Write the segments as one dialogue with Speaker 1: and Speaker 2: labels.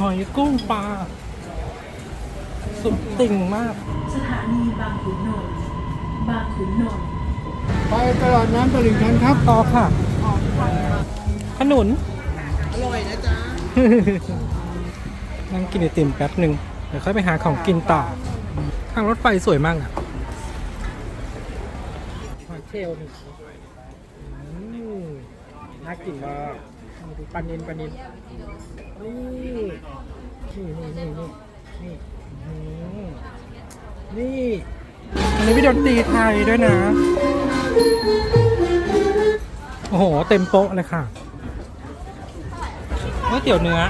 Speaker 1: หอยกุ้งปลา สุดติ่งมาก
Speaker 2: สถานีบางขุนนนท์บางขุนนนท์
Speaker 3: ไปตลาดน้ำตลิ่งชันครับ
Speaker 1: ต่อค่ะ ขนุน
Speaker 3: อร่อยนะจ๊ะ
Speaker 1: นั่งกินไอติมแป๊บหนึ่งเดี๋ยวค่อยไปหาของกินต่อทางรถไฟสวยมากนะหอยเชลล์นี่อืมน่ากินมาก ดูปลานินปลานิน นี่นี่นี่นี่นี่นี่นี่อันนี้พี่ดนตรีไทยด้วยนะ โอ้โห เต็มโป๊ะเลยค่ะก๋วยเตี๋ยวเนื้อ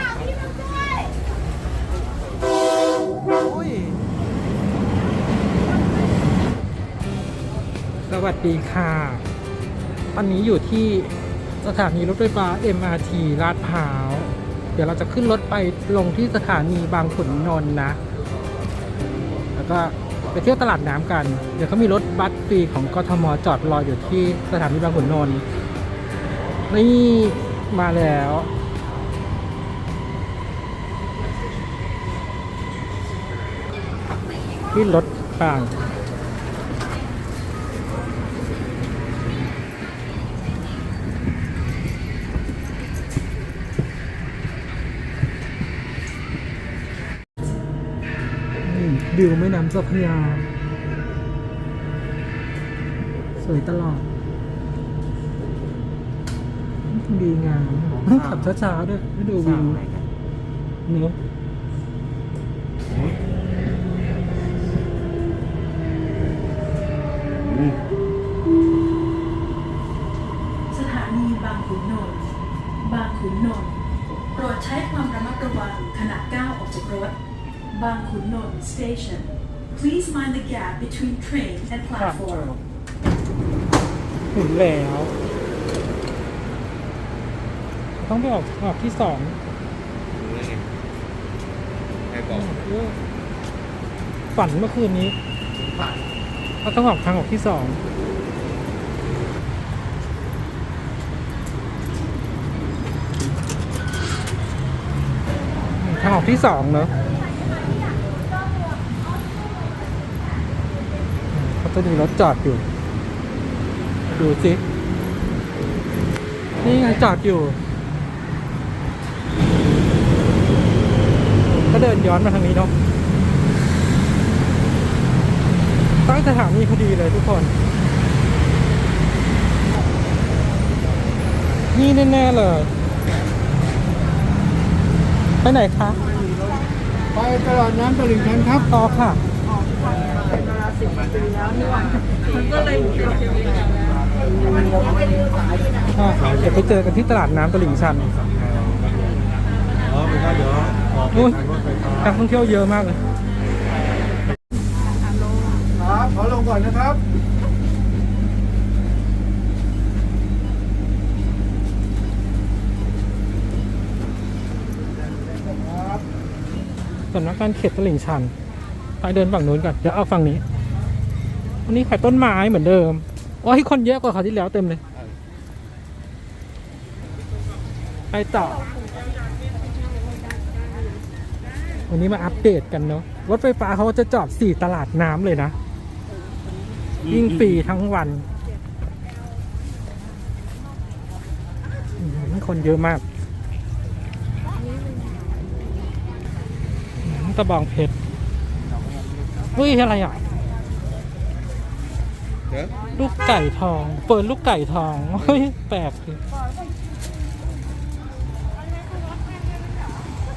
Speaker 1: สวัสดีค่ะ ตอนนี้อยู่ที่สถานีรถไฟฟ้า MRT ลาดพร้าว เดี๋ยวเราจะขึ้นรถไปลงที่สถานีบางขุนนนท์นะ แล้วก็ไปเที่ยวตลาดน้ำกัน เดี๋ยวเขามีรถบัสฟรีของกทมจอดรออยู่ที่สถานีบางขุนนนท์นี่มาแล้วขึ้นรถบาง วิวแม่น้ำเจ้าพระยา สวยตลอด ดีงามขับช้าๆด้วยไม่ดูวิวเนื้อะ
Speaker 2: บางขุนนนท์ station please mind the gap between train and platform
Speaker 1: ถึงแล้ว ต้องไปออกออกที่สอง
Speaker 3: ใครบอก
Speaker 1: ฝันเมื่อคืนนี้เขาต้องออกทางออกที่สอง ทางออกที่สองเนอะ เขาจะมีรถจอดอยู่ ดูสินี่ไงจอดอยู่ ก็เดินย้อนมาทางนี้เนาะตั้งสถานีพอดีเลยทุกคน นี่แน่ๆเลย ไปไหนคะ
Speaker 3: ไปตลาดน้ำตลิ่งชันครับ
Speaker 1: ต่อค่ะ อะเดี๋ยวไปเจอกันที่ตลาดน้ำตลิ่งชัน
Speaker 3: อ๋อไม่ได้เดี๋ยวออก
Speaker 1: อุ้ย
Speaker 3: ทางรถไฟฟ้า
Speaker 1: นักท่องเที่ยวเยอะมากเลย
Speaker 3: ครับขอลงก่อนนะครับ
Speaker 1: สำนักงานเขตตลิ่งชันไปเดินฝั่งนู้นก่อน เดี๋ยวเอาฝั่งนี้ วันนี้ขายต้นไม้เหมือนเดิมโอ้ยคนเยอะกว่าคราวที่แล้วเต็มเลย ไปต่อ วันนี้มาอัปเดตกันเนาะ รถไฟฟ้าเขาจะจอดสี่ตลาดน้ำเลยนะ ยิ่งฟรีทั้งวัน คนเยอะมาก กระบองเพชรเฮ้ยอะไรอะ ลูกไก่ทอง เปิดลูกไก่ทองเฮ้ยแปลก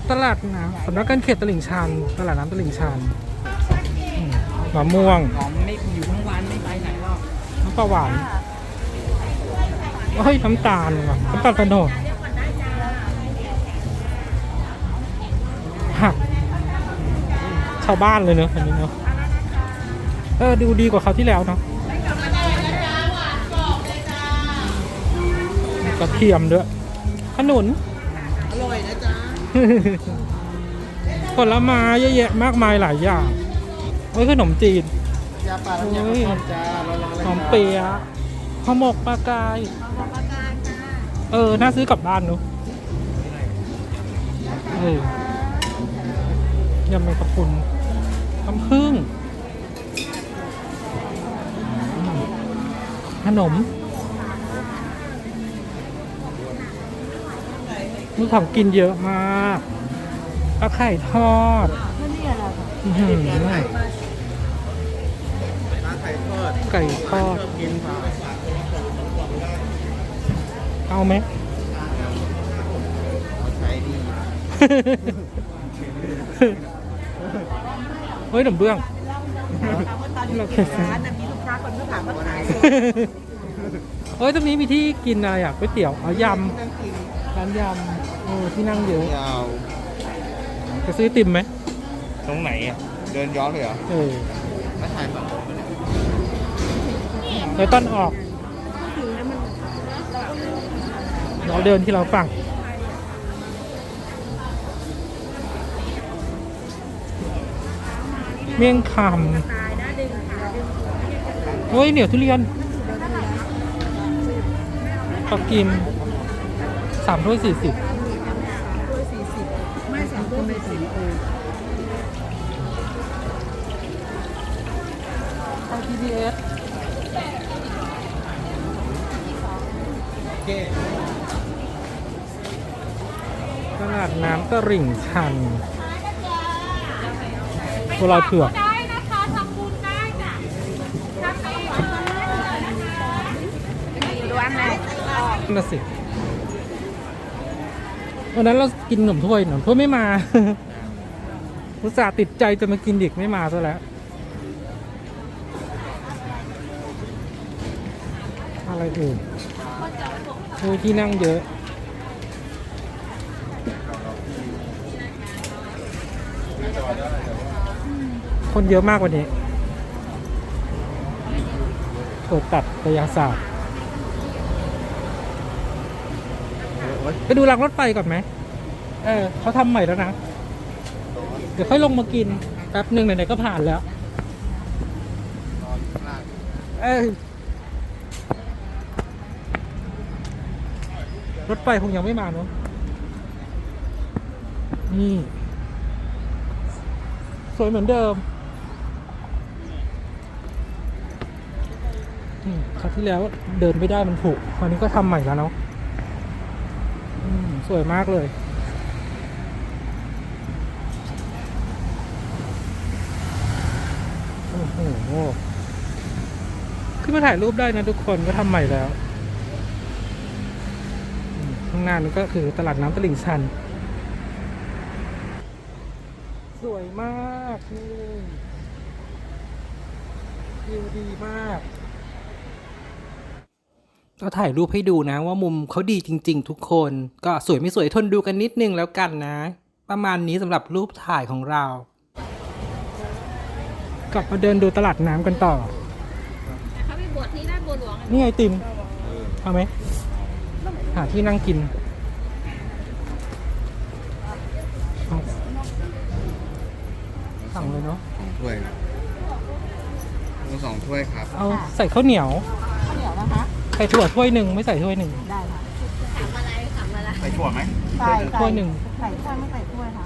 Speaker 1: ตลาดน้ำสำนักงานเขตตลิ่งชันตลาดน้ำตลิ่งชันอืมมะม่วง
Speaker 4: หอมไม่อยู่ทั้งวันไม่ไปไหนหรอก
Speaker 1: น้ำปลาหวานเฮ้ยน้ำตาลว่ะน้ำตาลตะโนดหักชาวบ้านเลยเนอะอันนี้เนอะเออดูดีกว่าคราที่แล้วเนาะ กระเทียมด้วยขนุน
Speaker 3: อร่อยนะจ๊ะ
Speaker 1: ผลไม้เยอะแยะมากมายหลายอย่างเฮ้ยขนมจีน
Speaker 3: ยาปลาน้ำยา
Speaker 1: โอ้ย
Speaker 3: ปลาจ้าเราลองเลย
Speaker 1: หอมเปียะห่อหมกปลากายเออ น่าซื้อกลับบ้านเนอะเออยำแมงกะพรุนน้ำผึ้งอืมขนม มีของกินเยอะมากปลาไข่ทอดอื้อหือ
Speaker 3: ร้านไข่ทอด
Speaker 1: ไก่ทอด
Speaker 3: ชอบกินค่ะ
Speaker 1: เอาไหม
Speaker 3: ใช้ดี
Speaker 1: เฮ้ยหนุ่มเบื้อง
Speaker 5: เราเก็บร้านน่ะมีลูกค้าคนก็ถามว่าขาย
Speaker 1: เฮ้ยตรงนี้มีที่กินอะไรอะก๋วยเตี๋ยวอ๋อยำ ร้านยำเออที่นั่งเยอะ
Speaker 3: ยาว
Speaker 1: จะซื้อติ่มไหม
Speaker 3: ตรงไหนอะเดินย้อนเลยเหรอ
Speaker 1: เออ
Speaker 3: ไม่ถ่ายฝั่งผมเนี่ย
Speaker 1: เดี๋ยวต้นออกเราเดินที่เราฝั่งเมี่ยงคำเฮ้ยเหนียวทุเรียนปักกิม สามถ้วยสี่สิบ
Speaker 5: ไม่สองตัวไม่สี่เออ
Speaker 1: ทาง TBS
Speaker 3: โอเค
Speaker 1: ตลาดน้ำตลิ่งชันบัวลอยเผือก
Speaker 6: ได้นะคะทำบุญได้จ้ะทำเอง
Speaker 5: ดูอันไหน
Speaker 1: นั่นนะสิ วันนั้นเรากินขนมถ้วยขนมถ้วยไม่มาอุตส่าห์ติดใจจะมากินดิกไม่มาซะแล้ว อะไรอื่นโอ้ยที่นั่งเยอะคนเยอะมากกว่านี้เปิดตัดกายศาสตร์ ไปดูรางรถไฟก่อนไหมเออเขาทำใหม่แล้วนะ เดี๋ยวค่อยลงมากินแป๊บหนึ่งไหนๆก็ผ่านแล้ว เออรถไฟคงยังไม่มาเนอะนี่ สวยเหมือนเดิมคราวที่แล้วเดินไม่ได้มันผุคราวนี้ก็ทำใหม่แล้วเนาะ สวยมากเลย โอ้โหขึ้นมาถ่ายรูปได้นะทุกคนก็ทำใหม่แล้ว ข้างหน้านี่ก็คือตลาดน้ำตลิ่งชัน สวยมากนี่วิวดีมาก ก็ถ่ายรูปให้ดูนะว่ามุมเขาดีจริง ๆ ทุกคน ก็สวยไม่สวยทนดูกันนิดนึงแล้วกันนะ ประมาณนี้สำหรับรูปถ่ายของเรา กลับมาเดินดูตลาดน้ำกันต่อ
Speaker 6: เขาไปบวชที่ด้านบัวหลวง
Speaker 1: นี่ไงติมเอาไหมหาที่นั่งกินเอาสั่งเลยเนาะ
Speaker 3: ถ้วยมีสองถ้วยครับ
Speaker 1: เอาใส่ข้าวเหนียว
Speaker 5: เดี๋ยวนะคะ
Speaker 1: ใส่ถั่วถ้วยหนึ่งไม่ใส่ถ้วยหนึ่ง
Speaker 5: ได้ค่ะ
Speaker 3: ใส่ถั่วไหม
Speaker 5: ใส่
Speaker 1: ถ้วยหนึ่ง
Speaker 5: ใส่ถ้วยไม่ใส่ถ้วยค่ะ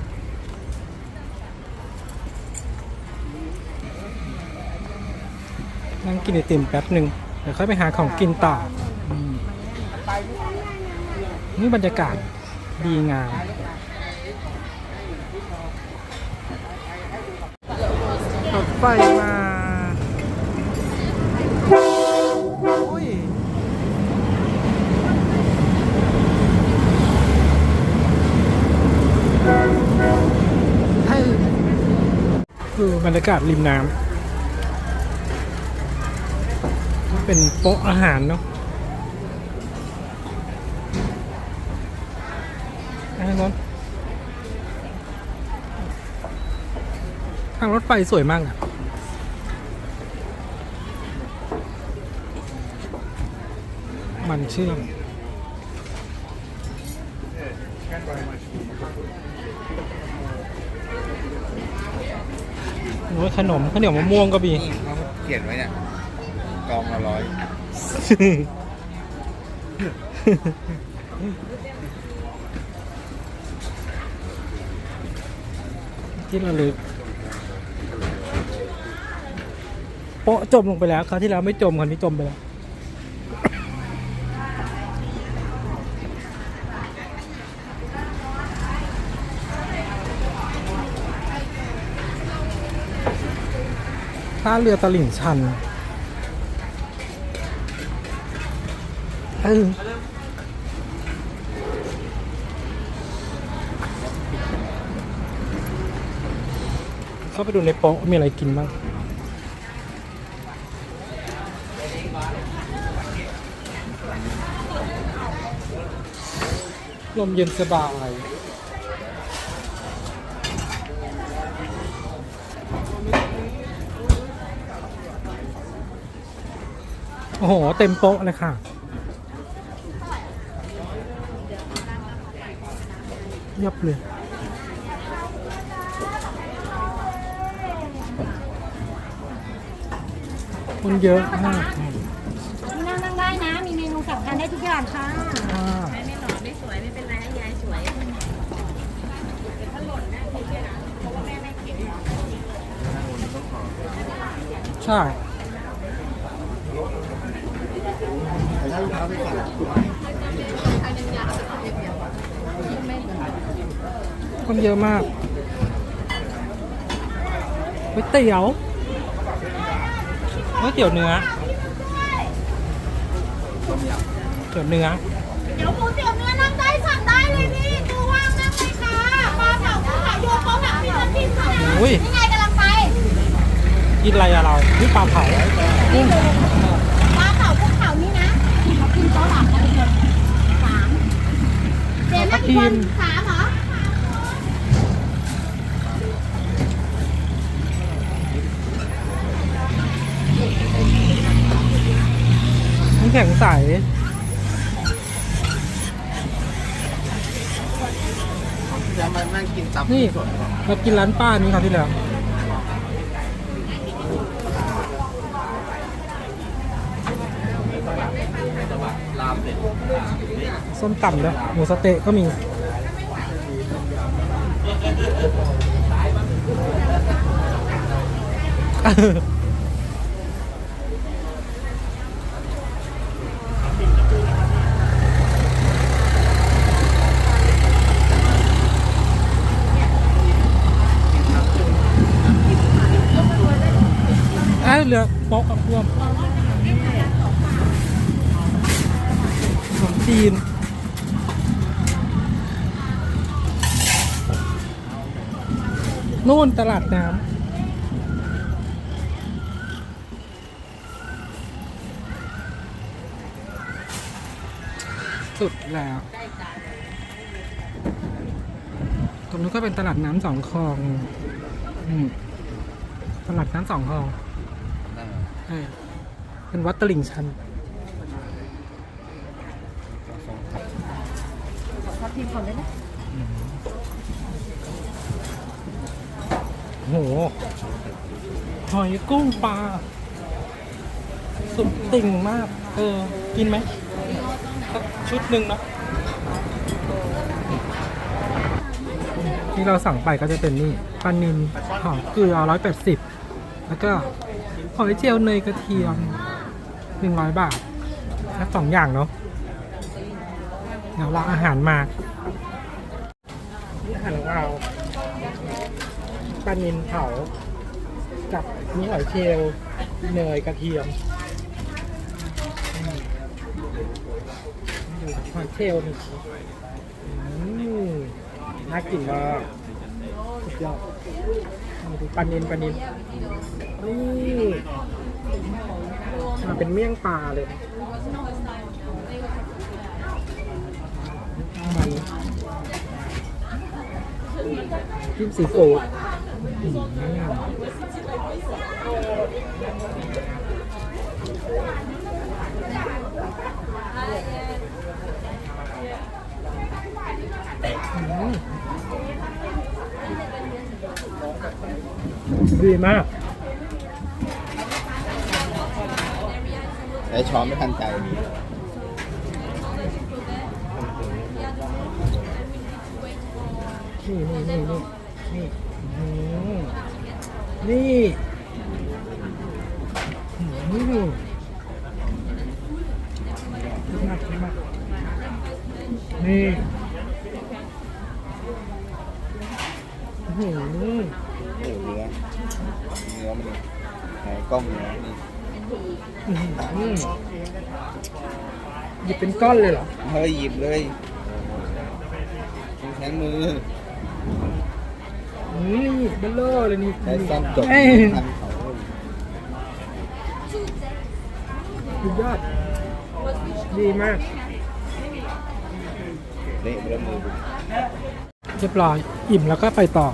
Speaker 1: นั่งกินไอติมแป๊บหนึ่งเดี๋ยวค่อยไปหาของกินต่ออืมนี่บรรยากาศดีงามรถไฟมาอุ้ยให้ ดูบรรยากาศริมน้ำเป็นโป๊ะอาหารเนาะไอ้นนท์ทางรถไฟสวยมากอะมันเชื่อม โอ้ยขนมข้าวเหนียวมะม่วงก็มี
Speaker 3: นี่เขาเขียนไว้เนี่ยกองละร้อย
Speaker 1: ขที่ระลึกโปะจมลงไปแล้วคราวที่แล้วไม่จมคราวนี้จมไปแล้ว ท่าเรือตลิ่งชันเออเข้าไปดูในโป๊ะมีอะไรกินบ้างลมเย็นสบาย อ้โห เต็มโป๊ะเลยค่ะ ยับเลยคนเยอะมาก
Speaker 6: นี่นั่งนั่งได้นะ มีเมนูสั่งทานได้ทุกอย่างค่ะ
Speaker 1: อ่า
Speaker 5: ไม่หล่อไม่สวยไม่เป็นไรให้ยายสวย
Speaker 1: ใช่ คนเยอะมากก๋วยเตี๋ยวก๋วยเตี๋ยวเนื้อเตี๋ยวเนื้อ
Speaker 6: เดี๋ยวหมูเตี๋ยวเนื้อนั่งได้สั่งได้เลยพี่ดูว่างนั่งเลยค่ะปลาเผากุ้งเผาโยนเขาแบบมีน้ำจิ้มค่ะ
Speaker 1: อุ้ย
Speaker 6: นี่ไงกำลังไป
Speaker 1: กินอะไรอะเรานี่ปลาเผากุ้ง
Speaker 6: ปลาเผากุ้งเผานี่นะเขากินโต๊ะหลังกันคนสามเจมส์นั่งกี่คนสามเหรอ
Speaker 1: น้ำแข็งใส
Speaker 3: จะมานั่งกินตับ
Speaker 1: นี่เรากินร้านป้านี้ครับที่แล้ว ส้มตำด้วยหมูสะเต๊ะก็มีไอ้เรือโป๊กกับพวมขน จีน นู่นตลาดน้ำสุดแล้วตรงนู้นก็เป็นตลาดน้ำสองคลองอืมตลาดน้ำสองคลองเออเป็นวัดตลิ่งชัน
Speaker 5: ทับทิมก่อนได้ไหม
Speaker 1: โหหอยกุ้งปลา สุดติ่งมาก เออ กินไหมสักชุดหนึ่งเนาะที่เราสั่งไปก็จะเป็นนี่ปลานิลหอมเกลือร้อยแปดสิบแล้วก็หอยเจียวเนยกระเทียมหนึ่งร้อยบาทแค่สองอย่างเนาะเดี๋ยวรออาหารมา ปลานิลเผา กับนี่หอยเชลล์เนยกระเทียมอืมดูหอยเชลล์นี่อืมน่ากินมากสุดยอดนี่ดูปลานิลปลานิลนี่มาเป็นเมี่ยงปลาเลย มันจิ้มซีฟู้ดอืม ดีมาก
Speaker 3: ไอ้ช้อนไม่ทันใจ
Speaker 1: นี่นี่นี่นี่นี่อืม นี่นี่ดูมากมากนี่โอ้โห
Speaker 3: โอ้เนื้อเนื้อมันไหนกล้องเนื้อนี่
Speaker 1: อื้อหือหยิบเป็นก้อนเลยเหรอ
Speaker 3: เฮ้ยหยิบเลยแขนมือ
Speaker 1: นี่เบลเลอร์เลยนี่
Speaker 3: ใช้ซ่อมจบ
Speaker 1: เอ้ย
Speaker 3: พันเขา
Speaker 1: สุดยอด ดีมาก
Speaker 3: เละไปแล้วมือผม
Speaker 1: เรียบร้อย อิ่มแล้วก็ไปต่อ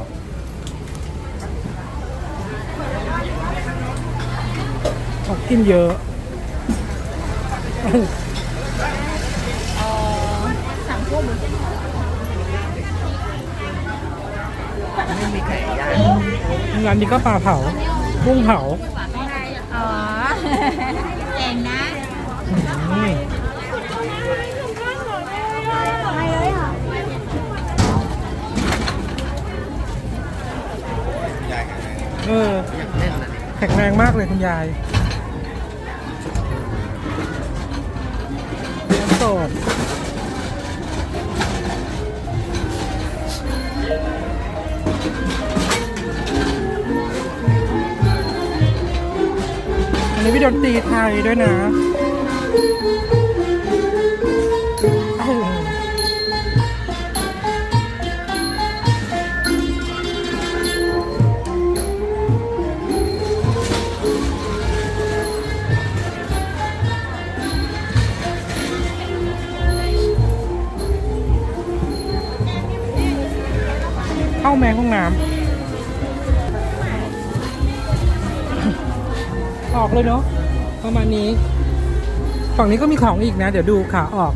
Speaker 1: ของกินเยอะ
Speaker 5: สั่งพวกหมู
Speaker 1: ร้านนี้ก็ปลาเผากุ้งเผา
Speaker 6: อ๋อเก่งนะ
Speaker 1: อืม
Speaker 6: ไปเลยเหรอ
Speaker 3: ใหญ่ขนาดไหน
Speaker 1: เออแข็งแรงมากเลยคุณยายเลี้ยงสด นนี้มีดนตรีไทยด้วยนะ เลยเนาะประมาณนี้ ฝั่งนี้ก็มีของอีกนะ เดี๋ยวดูขาออก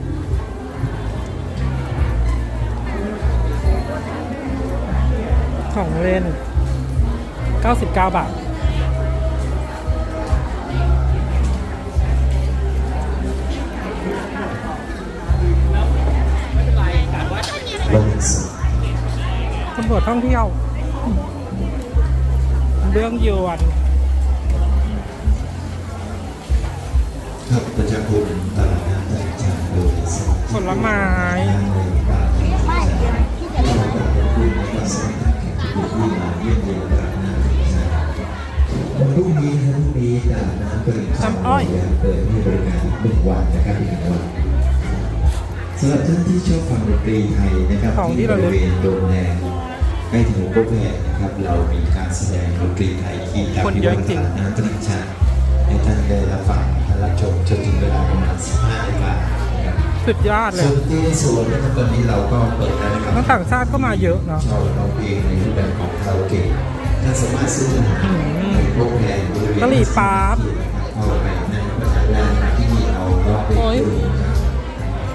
Speaker 1: ของเล่น 99 บาท ตำรวจท่องเที่ยว เรื่องยวน
Speaker 7: ครับประชาคมตลาดน้ำตลิ่งชันโดยสมา
Speaker 1: ผลไม้
Speaker 6: ไม่ที่จะเรียกว่า
Speaker 7: คุณและก็สมาชิกแขกผู้ที่มาเยี่ยมเยียนตลาดน้ำตลิ่งชันวันพรุ่งนี้นะพรุ่งนี้ตลาดน้ำตลิ่งชัน
Speaker 1: น้ำอ้อย
Speaker 7: เปิดให้บริการหนึ่งวันนะครับอีกหนึ่งวันสำหรับท่านที่ชอบฟังดนตรีไทยนะครับ
Speaker 1: ของที่
Speaker 7: ที่บ
Speaker 1: ระลึ
Speaker 7: ริ
Speaker 1: ก
Speaker 7: เวณโรงแรมใกล้ถึงโกแพนะครับ เรามีการแสดงดนตรีไทยที่
Speaker 1: คนเยอะจริง
Speaker 7: ตลาดน้ำตลิ่งชันให้ท่านได้รับฟัง รับชมจนถึงเวลาประมาณ15นาฬิกานะครับ
Speaker 1: สุดยอดเล
Speaker 7: ส่
Speaker 1: ย
Speaker 7: วนที่ในส่วนนะครับตอนนี้เราก็เปิดแล้วนะครับ
Speaker 1: นักต่างชาติก็มาเยอะเนาะ
Speaker 7: ชอบร้องเพลงในรูปแบบของคาราโอเกะท่านสามารถซื้ออาหารในพวกแพงบริเวณ
Speaker 1: กะหรี่ปั๊บ
Speaker 7: เข้าไปนั่งประทานอาหารที่นี่เอาร้องเพลง
Speaker 1: โอ้ย
Speaker 7: ดูนะครับ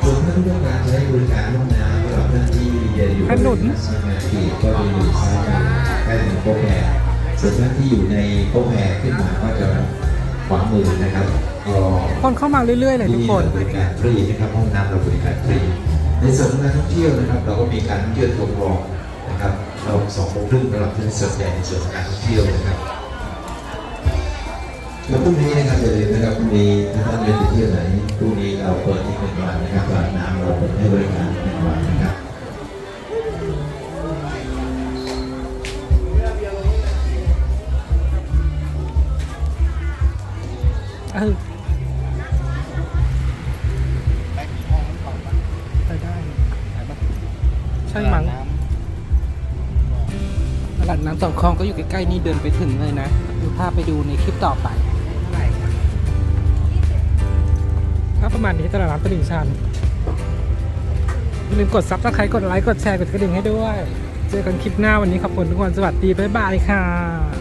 Speaker 7: ส่วนท่านที่ต้องการใช้บริการห้องน้ำสำหรับท่านที่เรียนอยู่
Speaker 1: ขนุน
Speaker 7: สมาธิก็จะอยู่ซ้ายมือใกล้ถึงโป๊ะแพรส่วนท่านที่อยู่ในโป๊ะแพรขึ้นมาก็จะขวามือนะครับก็
Speaker 1: คนเข้ามาเรื่อยๆเลยทุกคน
Speaker 7: ที่เราบริการฟรีนะครับห้องน้ำเราบริการฟรีในส่วนของการท่องเที่ยวนะครับ เราก็มีการท่องเที่ยวทดลองนะครับเราสองโมงครึ่งสำหรับท่านสนใจในส่วนของการท่องเที่ยวนะครับแล้วพรุ่งนี้นะครับอย่าลืมนะครับพรุ่งนี้ถ้าท่านเดินไปเที่ยวไหนพรุ่งนี้เราเปิดที่หนึ่งวันนะครับตลาดน้ำเราเปิดให้บริการหนึ่งวันนะครับ
Speaker 1: คลองก็อยู่ใกล้ๆนี่เดินไปถึงเลยนะดูภาพไปดูในคลิปต่อไปถ้าประมาณนี้ตลาดน้ำตลิ่งชันอย่าลืมกดซับสไครต์กดไลค์ กดแชร์ กดกระดิ่งให้ด้วย เจอกันคลิปหน้าวันนี้ขอบคุณทุกคน สวัสดี บ๊ายบายค่ะ